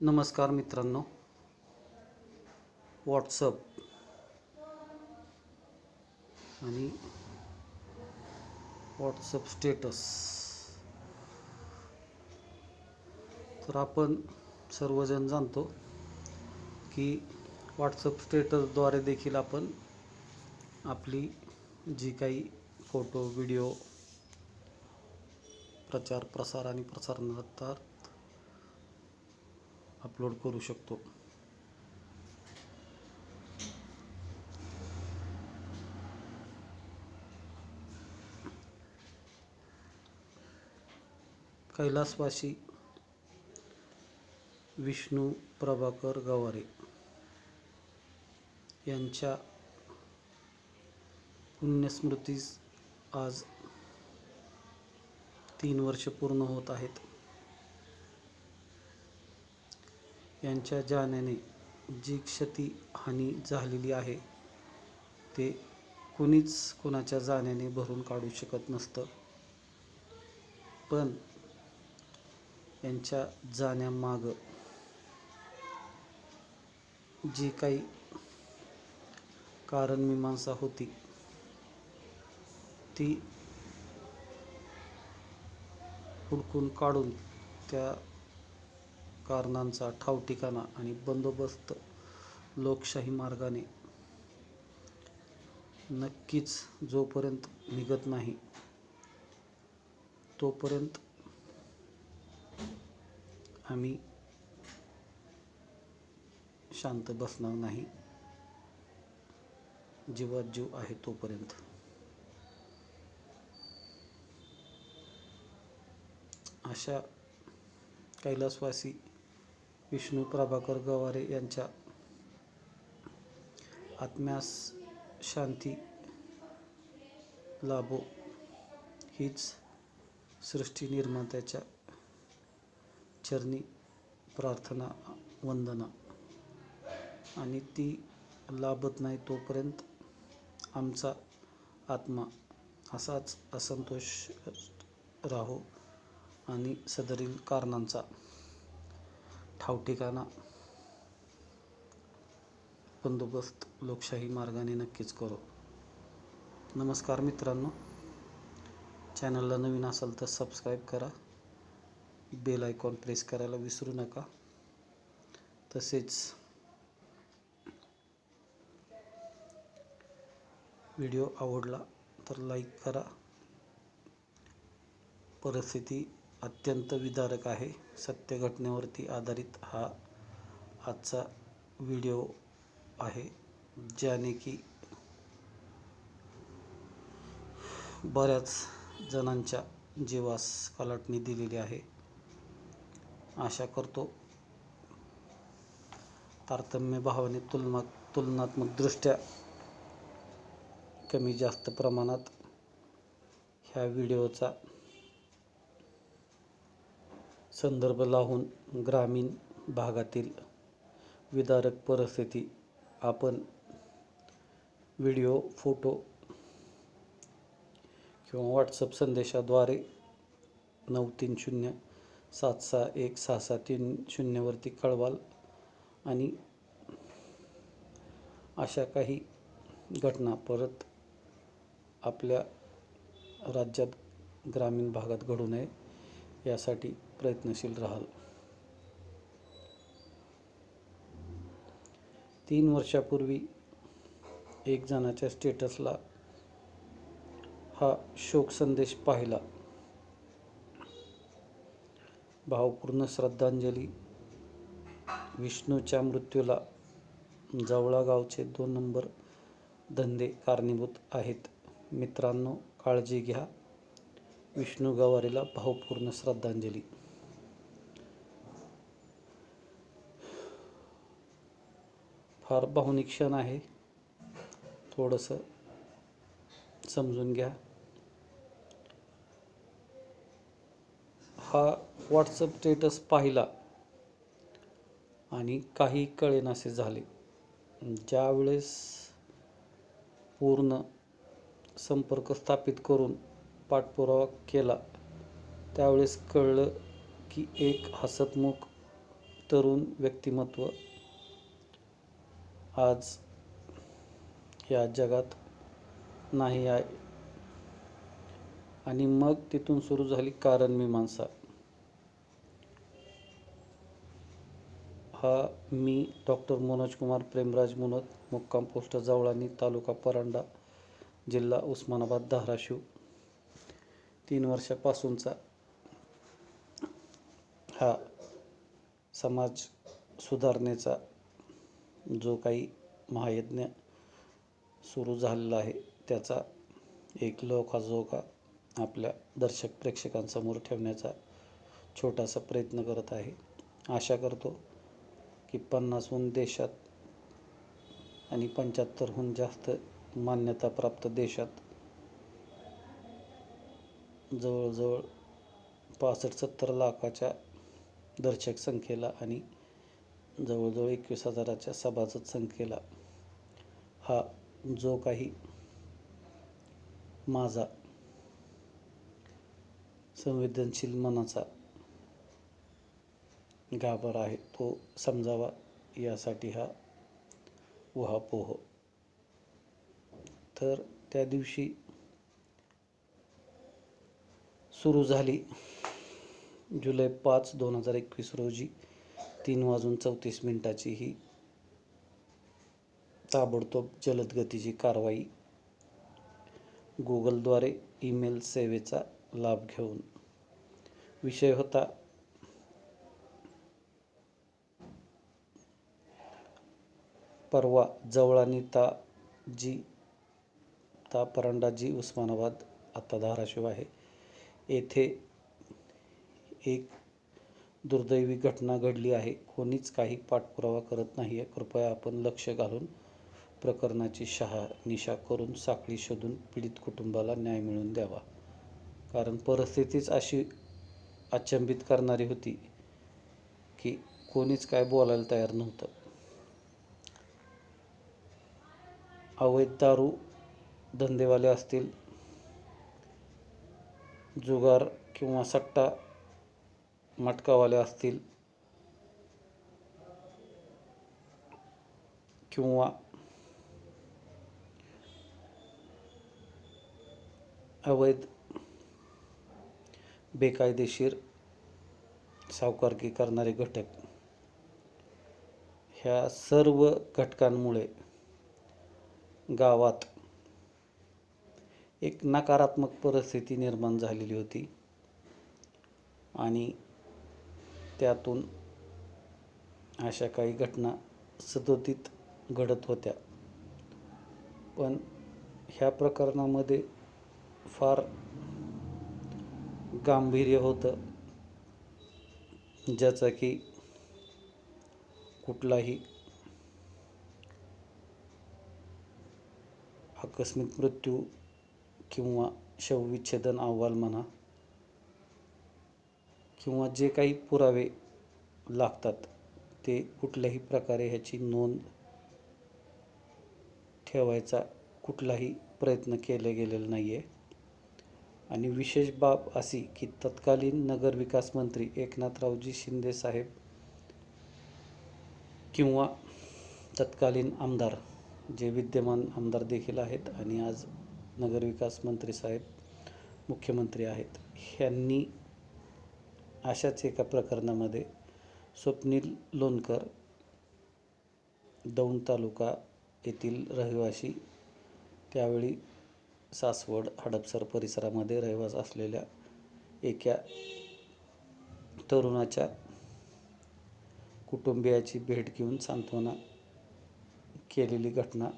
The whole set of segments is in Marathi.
नमस्कार मित्रांनो. व्हॉट्सअप आणि व्हॉट्सअप स्टेटस तर आपण सर्वजण जाणतो की व्हॉट्सअप स्टेटसद्वारे देखील आपण आपली जी काही फोटो व्हिडिओ प्रचार प्रसार आणि प्रसारणात अपलोड करू शकतो. कैलासवासी विष्णू प्रभाकर गवारे यांच्या पुण्यस्मृतीस आज तीन वर्ष पूर्ण होत आहेत. यांच्या जाण्याने जी क्षती हानी झालेली आहे ते कुणीच कुणाच्या जाण्याने भरून काढू शकत नसतं. पण यांच्या जाण्यामागं जी काही कारणमीमांसा होती ती हुडकून काढून त्या कारणांचा ठावठिकाणा आणि बंदोबस्त लोकशाही मार्गाने नक्कीच जोपर्यंत निघत नाही तोपर्यंत आम्ही शांत बसणार नाही. जीवात जीव आहे तोपर्यंत. अशा कैलासवासी विष्णू प्रभाकर गवारे यांच्या आत्म्यास शांती लाभो. हीच सृष्टी निर्मात्याच्या चरणी प्रार्थना वंदना. आणि ती लाभत नाही तोपर्यंत आमचा आत्मा असाच असंतोष राहो आणि सदरील कारणांचा ठावठिकाणा. बंदोबस्त लोकशाही मार्गाने नक्कीच करू. नमस्कार मित्रांनो. चॅनलला नवीन असाल तर सबस्क्राईब करा. बेल आयकॉन प्रेस करायला विसरू नका. तसेच व्हिडिओ आवडला तर लाईक करा. परिस्थिती अत्यंत विदारक आहे. सत्य घटनेवरती आधारित हा आजचा व्हिडिओ आहे ज्याने की बऱ्याच जणांच्या जीवास कलाटणी दिलेली आहे. आशा करतो तारतम्य भावाने तुलना तुलनात्मकदृष्ट्या कमी जास्त प्रमाणात ह्या व्हिडिओचा संदर्भ लावून ग्रामीण भागातील विदारक परिस्थिती आपण व्हिडिओ फोटो किंवा व्हॉट्सअप संदेशाद्वारे नऊ तीन शून्य सात सहा एक सहा सहा तीन शून्यवरती कळवाल आणि अशा काही घटना परत आपल्या राज्यात ग्रामीण भागात घडू नये यासाठी प्रयत्नशील राहाल. तीन वर्षापूर्वी एक जणाच्या स्टेटसला हा शोक संदेश पाहिला. भावपूर्ण श्रद्धांजली विष्णूच्या मृत्यूला जवळा गावचे दोन नंबर धंदे कारणीभूत आहेत. मित्रांनो काळजी घ्या. विष्णू गवारीला भावपूर्ण श्रद्धांजली. फार भावनिक क्षण आहे. थोडंसं समजून घ्या. हा व्हॉट्सअप स्टेटस पाहिला आणि काही कळेनासे झाले. ज्यावेळेस पूर्ण संपर्क स्थापित करून पाठपुरावा केला त्यावेळेस कळलं की एक हसतमुख तरुण व्यक्तिमत्व आज या जगात नाही आहे. आणि मग तिथून सुरू झाली कारण मीमांसा हा मी डॉक्टर मनोज कुमार प्रेमराज मुनोद मुक्काम पोस्ट जवळानी तालुका परांडा जिल्हा उस्मानाबाद धाराशिव. तीन वर्षापासूनचा हा समाज सुधारणेचा जो काही महायज्ञ सुरू झालेला आहे त्याचा एक लोकाजोगा आपल्या दर्शक प्रेक्षकांसमोर ठेवण्याचा छोटासा प्रयत्न करत आहे. आशा करतो की पन्नासहून देशात आणि पंच्याहत्तरहून जास्त मान्यताप्राप्त देशात जवळजवळ पासष्ट सत्तर लाखाच्या दर्शक संख्येला आणि जवळजवळ एकवीस हजाराच्या सभासद संख्येला हा जो काही माझा संवेदनशील मनाचा गाभार आहे तो समजावा यासाठी हा उहापोह तर त्या दिवशी सुरू झाली जुलै पाच दोन हजार एकवीस रोजी तीन वाजून चौतीस मिनिटाची ही ताबडतोब जलदगतीची कारवाई गुगलद्वारे ईमेल सेवेचा लाभ घेऊन. विषय होता परवा जवळानी ता जी ता परंडाजी उस्मानाबाद आता धाराशिव आहे. येथे एक दुर्दैवी घटना घडली आहे. कोणीच काही पाठपुरावा करत नाही आहे कृपया आपण लक्ष घालून प्रकरणाची शहानिशा करून साखळी शोधून पीडित कुटुंबाला न्याय मिळवून द्यावा. कारण परिस्थितीच अशी अचंबित करणारी होती की कोणीच काय बोलायला तयार नव्हतं. अवैध दारू धंदेवाले असतील जुगार किंवा सट्टा मटकावाले असतील किंवा अवैध बेकायदेशीर सावकारकी करणारे घटक. ह्या सर्व घटकांमुळे गावात एक नकारात्मक परिस्थिती निर्माण झालेली होती. आणि त्यातून अशा काही घटना सदोदित घडत होत्या. पण ह्या प्रकरणामध्ये फार गांभीर्य होतं ज्याचा की कुठलाही आकस्मिक मृत्यू किंवा शवविच्छेदन अहवाल म्हणा किंवा जे काही पुरावे लागतात ते कुठल्याही प्रकारे ह्याची नोंद ठेवायचा कुठलाही प्रयत्न केले गेलेला नाही आहे आणि विशेष बाब अशी की तत्कालीन नगरविकास मंत्री एकनाथरावजी शिंदे साहेब किंवा तत्कालीन आमदार जे विद्यमान आमदार देखील आहेत आणि आज नगरविकास मंत्री साहेब मुख्यमंत्री आहेत ह्यांनी अशाच एका प्रकरणामध्ये स्वप्नील लोणकर दौंड तालुका येथील रहिवासी त्यावेळी सासवड हडपसर परिसरामध्ये रहिवास असलेल्या एका तरुणाच्या कुटुंबियाची भेट घेऊन सांत्वना केलेली घटना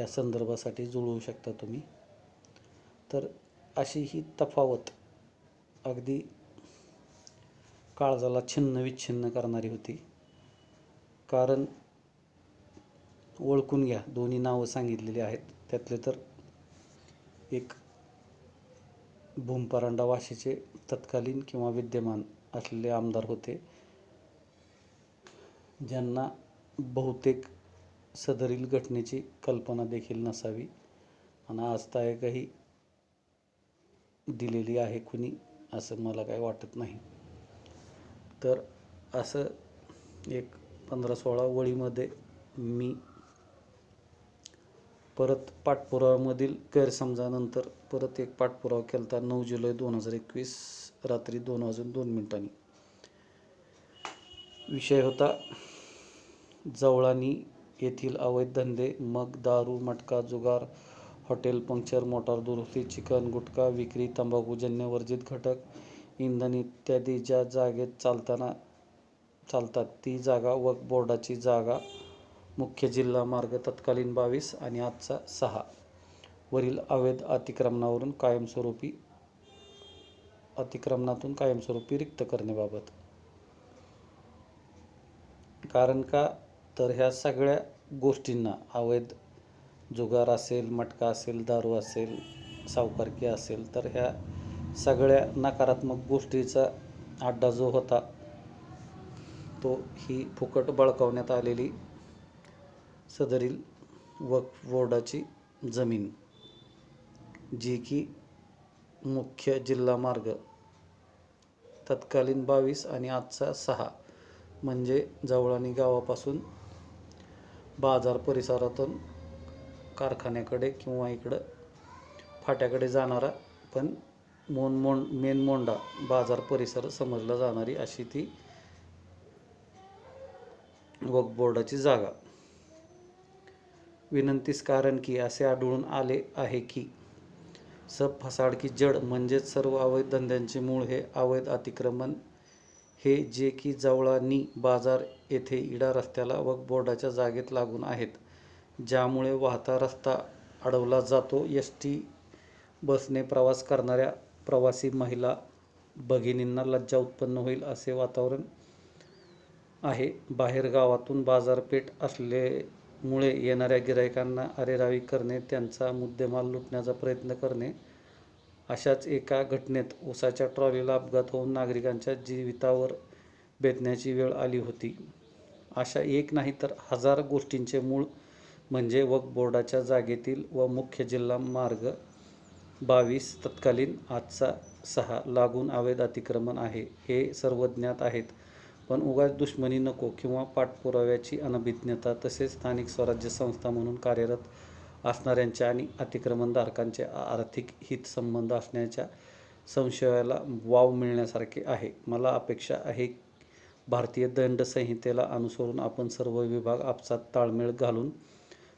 या संदर्भासाठी जुळवू शकता तुम्ही. तर अशी ही तफावत अगदी काळजाला छिन्न विच्छिन्न करणारी होती. कारण ओळखून घ्या दोन्ही नावं सांगितलेली आहेत. त्यातले तर एक भूमपरांडा वाशीचे तत्कालीन किंवा विद्यमान असलेले आमदार होते. ज्यांना बहुतेक सदरील घटनेची कल्पना देखील नसावी. आणि आजतायकही दिलेली आहे कुणी असं मला काही वाटत नाही. तर असं एक पंधरा सोळा वळीमध्ये मी परत पाठपुरावामधील गैरसमजानंतर परत एक पाठपुरावा केला नऊ जुलै दोन हजार एकवीस रात्री दोन वाजून दोन मिनिटांनी. विषय होता जवळानी येथील अवैध धंदे मग दारू मटका जुगार हॉटेल पंक्चर मोटार दुरुस्ती चिकन गुटखा विक्री तंबाखूजन्य वर्जित घटक इंधन इत्यादी ज्या जागेत चालताना चालतात ती जागा वक्फ बोर्डाची जागा मुख्य जिल्हा मार्ग तत्कालीन बावीस आणि आजचा सहा. वरील अवैध अतिक्रमणावरून कायमस्वरूपी अतिक्रमणातून कायमस्वरूपी रिक्त करण्याबाबत. कारण का? तर ह्या सगळ्या गोष्टींना अवैध जुगार असेल मटका असेल दारू असेल सावकारकी असेल तर ह्या सगळ्या नकारात्मक गोष्टीचा अड्डा जो होता तो ही फुकट बळकावण्यात आलेली सदरील वक्फ बोर्डाची जमीन जी की मुख्य जिल्हा मार्ग तत्कालीन बावीस आणि आजचा सहा म्हणजे जवळानी गावापासून बाजार परिसरातून कारखान्याकडे किंवा इकडं फाट्याकडे जाणारा पण मोन मेनमोंडा मेन मोंडा बाजार परिसर समजला जाणारी अशी ती वक्फ बोर्डाची जागा. विनंतीस कारण की असे आढळून आले आहे की सब फसाड की जड म्हणजेच सर्व अवैध धंद्यांचे मूळ हे अवैध अतिक्रमण हे जे की जवळानी बाजार येथे इडा रस्त्याला वक्फ बोर्डाच्या जागेत लागून आहेत ज्यामुळे वाहता रस्ता अडवला जातो. एस टी बसने प्रवास करणाऱ्या प्रवासी महिला भगिनींना लज्जा उत्पन्न होईल असे वातावरण आहे. बाहेर गावातून बाजारपेठ असल्यामुळे येणाऱ्या गिरायकांना अरेरावी करणे त्यांचा मुद्देमाल लुटण्याचा प्रयत्न करणे अशाच एका घटनेत उसाच्या ट्रॉलीला अपघात होऊन नागरिकांच्या जीवितावर बेतण्याची वेळ आली होती. अशा एक नाही तर हजार गोष्टींचे मूळ म्हणजे वक्फ बोर्डाच्या जागेतील व मुख्य जिल्हा मार्ग बावीस तत्कालीन आजचा सहा लागून अवैध अतिक्रमण आहे. हे सर्व ज्ञात आहेत. पण उगाच दुश्मनी नको किंवा पाठपुराव्याची अनभिज्ञता तसेच स्थानिक स्वराज्य संस्था म्हणून कार्यरत असणाऱ्यांच्या आणि अतिक्रमणधारकांचे आर्थिक हितसंबंध असण्याच्या संशयाला वाव मिळण्यासारखे आहे. मला अपेक्षा आहे भारतीय दंड संहितेला अनुसरून आपण सर्व विभाग आपसात ताळमेळ घालून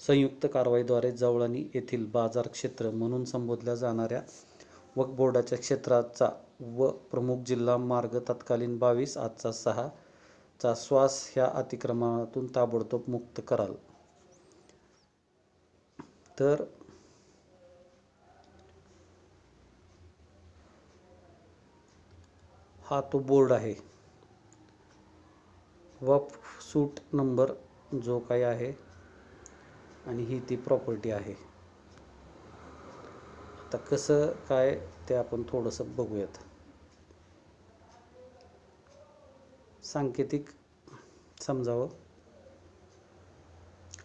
संयुक्त कारवाईद्वारे जवळणी येथील बाजार क्षेत्र म्हणून संबोधल्या जाणाऱ्या वक्फ बोर्डाच्या क्षेत्राचा व प्रमुख जिल्हा मार्ग तत्कालीन बावीस आजचा सहा चा श्वास ह्या अतिक्रमणातून ताबडतोब मुक्त कराल. तर हा तो बोर्ड आहे. वफ सूट नंबर जो काही आहे आणि ही ती प्रॉपर्टी आहे. आता कसं काय ते आपण थोडंसं बघूयात. सांकेतिक समजावं.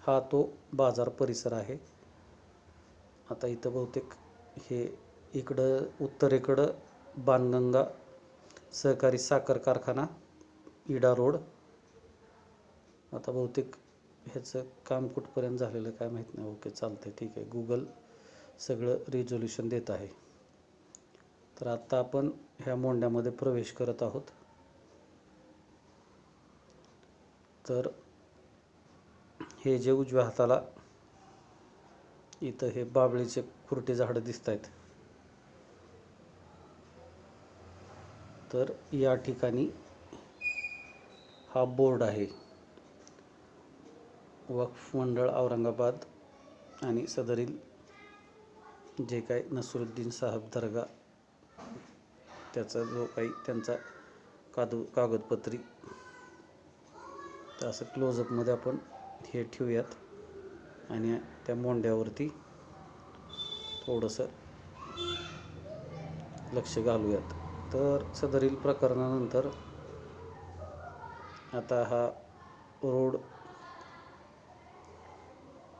हा तो बाजार परिसर आहे. आता इथं बहुतेक हे इकडं उत्तरेकडं बाणगंगा सहकारी साखर कारखाना इडा रोड. आता बहुतेक ह्याचं काम कुठपर्यंत झालेलं काय माहीत नाही. ओके चालतंय ठीक आहे. गुगल सगळं रिझोल्युशन देत आहे. तर आत्ता आपण ह्या मोंड्यामध्ये प्रवेश करत आहोत. तर हे जे उजव्या हाताला इथं हे बाबळीचे खुरटे झाडं दिसत आहेत तर या ठिकाणी हा बोर्ड आहे. वक्फ मंडळ औरंगाबाद आणि सदरील जे काही नसरुद्दीन साहब दर्गा त्याचा जो काही त्यांचा कादू कागदपत्री तर असं क्लोजअपमध्ये आपण हे ठेवूयात. आणि त्या मोंड्यावरती थोडंसं लक्ष घालूयात. तर सदरील प्रकरणानंतर आता हा रोड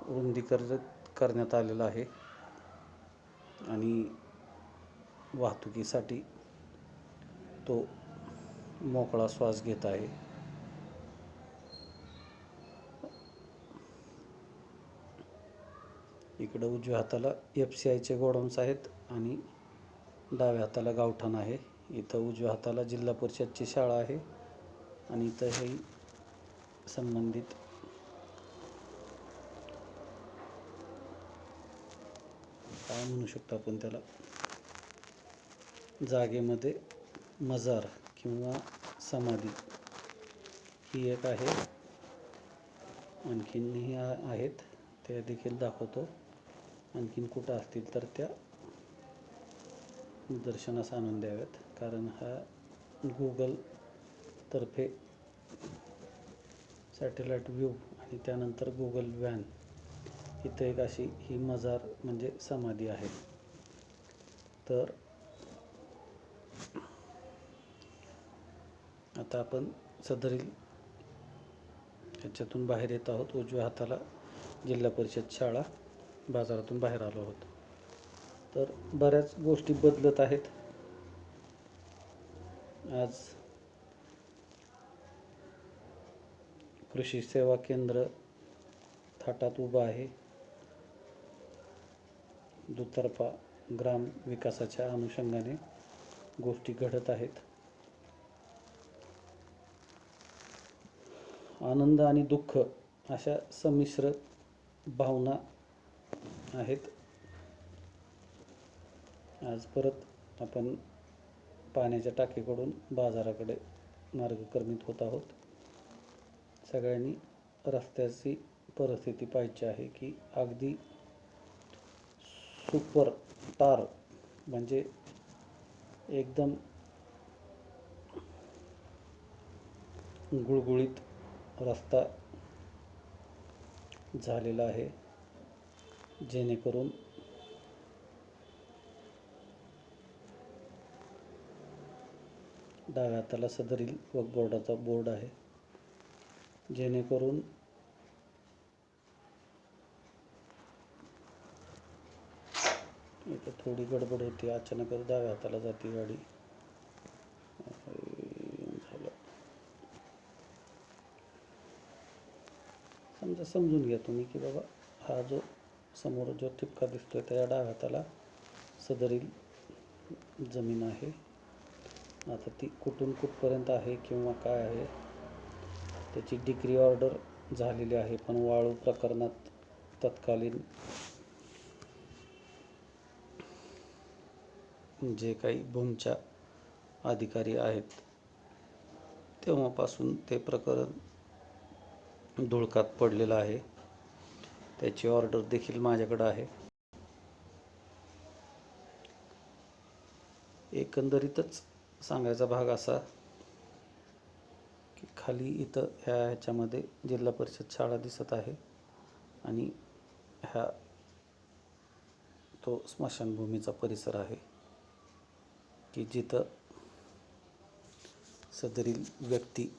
रुंदीकरण करण्यात आलेलं आहे. आणि वाहतुकीसाठी तो मोकळा श्वास घेत आहे. इकडं उजव्या हाताला एफ सी आयचे गोडाऊन्स आहेत आणि डाव्या हाताला गावठाण आहे. इथं उजव्या हाताला जिल्हा परिषदची शाळा आहे. आणि इथं हे संबंधित काय म्हणू शकतो आपण त्याला. जागेमध्ये मजार किंवा समाधी ही एक आहे. आणखीनही आहेत त्या देखील दाखवतो. आणखीन कुठं असतील तर त्या दर्शनास आणून द्याव्यात. कारण हा गुगलतर्फे सॅटेलाईट व्ह्यू आणि त्यानंतर गुगल व्हॅन इथं एक अशी ही मजार म्हणजे समाधी आहे. तर आता आपण सदरील याच्यातून बाहेर येत आहोत. उजव्या हाताला जिल्हा परिषद शाळा बाजारातून बाहेर आलो आहोत. तर बऱ्याच गोष्टी बदलत आहेत. आज कृषी सेवा केंद्र थाटात उभं आहे. दुतर्फा ग्राम विकासाच्या अनुषंगाने गोष्टी घडत आहेत. आनंद आणि दुःख अशा संमिश्र भावना आहेत. आज परत आपण पाण्याच्या टाकीकडून बाजाराकडे मार्गक्रमित होत आहोत. सगळ्यांनी रस्त्याची परिस्थिती पाहायची आहे की अगदी सुपर टार म्हणजे एकदम गुळगुळीत रस्ता झालेला आहे. जेणेकरून डाव्या हाताला सदरील वक बोर्डाचा बोर्ड आहे. जेणेकरून इथं थोडी गडबड होती. अचानकच डाव्या हाताला जाते गाडी. झालं समजा समजून घ्या तुम्ही की बाबा हा जो समोर जो ठिपका दिसतोय त्या डाव्या हाताला सदरील जमीन आहे. आता ती कुठून कुठपर्यंत आहे किंवा काय आहे त्याची डिग्री ऑर्डर झालेली आहे पण वाळू प्रकरणात तत्कालीन जे काही भूमच्या अधिकारी आहेत तेव्हापासून ते प्रकरण धुळकात पडलेलं आहे. त्याची ऑर्डर देखील माझ्याकडं आहे. एकंदरीतच सांगायचा भाग असा की खाली इथं ह्या ह्याच्यामध्ये जिल्हा परिषद शाळा दिसत आहे आणि ह्या तो स्मशानभूमीचा परिसर आहे. की जिथं सदरील व्यक्ती